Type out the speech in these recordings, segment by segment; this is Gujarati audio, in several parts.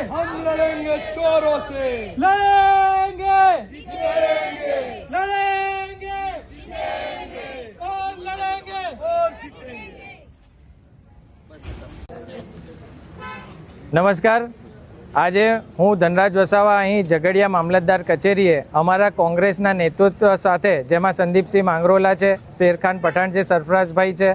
हम लड़ेंगे चोरों से लड़ेंगे लड़ेंगे लड़ेंगे और लड़ेंगे और जीतेंगे નમસ્કાર આજે હું ધનરાજ વસાવા અહીં ઝઘડિયા મામલતદાર કચેરીએ અમારા કોંગ્રેસના નેતૃત્વ સાથે જેમાં સંદીપસિંહ માંગરોલા છે શેરખાન પઠાણ છે સરફરાઝભાઈ છે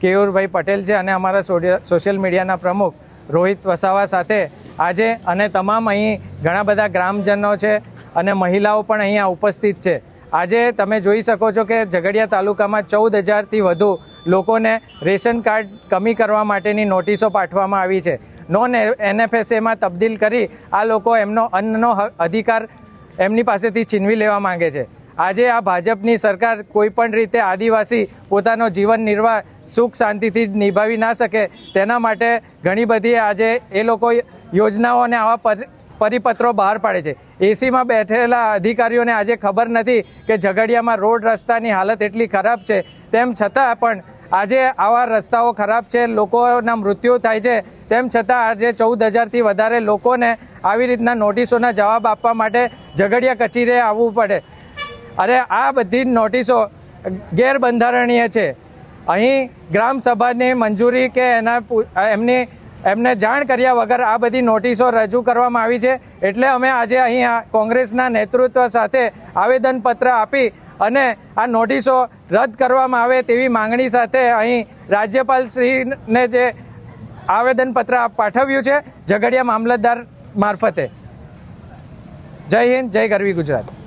કેયુરભાઈ પટેલ છે અને અમારા સોડિય- સોશિયલ મીડિયાના પ્રમુખ રોહિત વસાવા સાથે આજે અને તમામ અહીં ઘણા બધા ગ્રામજનો છે અને મહિલાઓ પણ અહીંયા ઉપસ્થિત છે. આજે તમે જોઈ શકો છો કે ઝઘડિયા તાલુકામાં ચૌદ હજારથી વધુ લોકોને રેશન કાર્ડ કમી કરવા માટેની નોટિસો પાઠવવામાં આવી છે. નોન એનએફએસએમાં તબદીલ કરી આ લોકો એમનો અન્નનો અધિકાર એમની પાસેથી છીનવી લેવા માંગે છે. આજે આ ભાજપની સરકાર કોઈપણ રીતે આદિવાસી પોતાનો જીવન નિર્વાહ સુખ શાંતિથી નિભાવી ના શકે તેના માટે ઘણી બધી આજે એ લોકો યોજનાઓ અને આવા પર- પરિપત્રો બહાર પાડે છે. એસીમાં બેઠેલા અધિકારીઓને આજે ખબર નથી કે ઝઘડિયામાં રોડ રસ્તાની હાલત એટલી ખરાબ છે. તેમ છતાં પણ આજે આવા રસ્તાઓ ખરાબ છે, લોકોના મૃત્યુ થાય છે. તેમ છતાં આજે ચૌદ હજારથી વધારે લોકોને આવી રીતના નોટિસોના જવાબ આપવા માટે ઝઘડિયા કચેરીએ આવવું પડે. અરે આ બધી નોટિસો ગેરબંધારણીય છે. અહીં ગ્રામ સભાની મંજૂરી કે એના એમની એમને જાણ કર્યા વગર આ બધી નોટિસો રજૂ કરવામાં આવી છે. એટલે અમે આજે અહીં આ કોંગ્રેસના નેતૃત્વ સાથે આવેદનપત્ર આપી અને આ નોટિસો રદ કરવામાં આવે તેવી માંગણી સાથે અહીં રાજ્યપાલ શ્રીને જે આવેદનપત્ર પાઠવ્યું છે, ઝઘડિયા મામલતદાર મારફતે. જય હિન્દ, જય ગરવી ગુજરાત.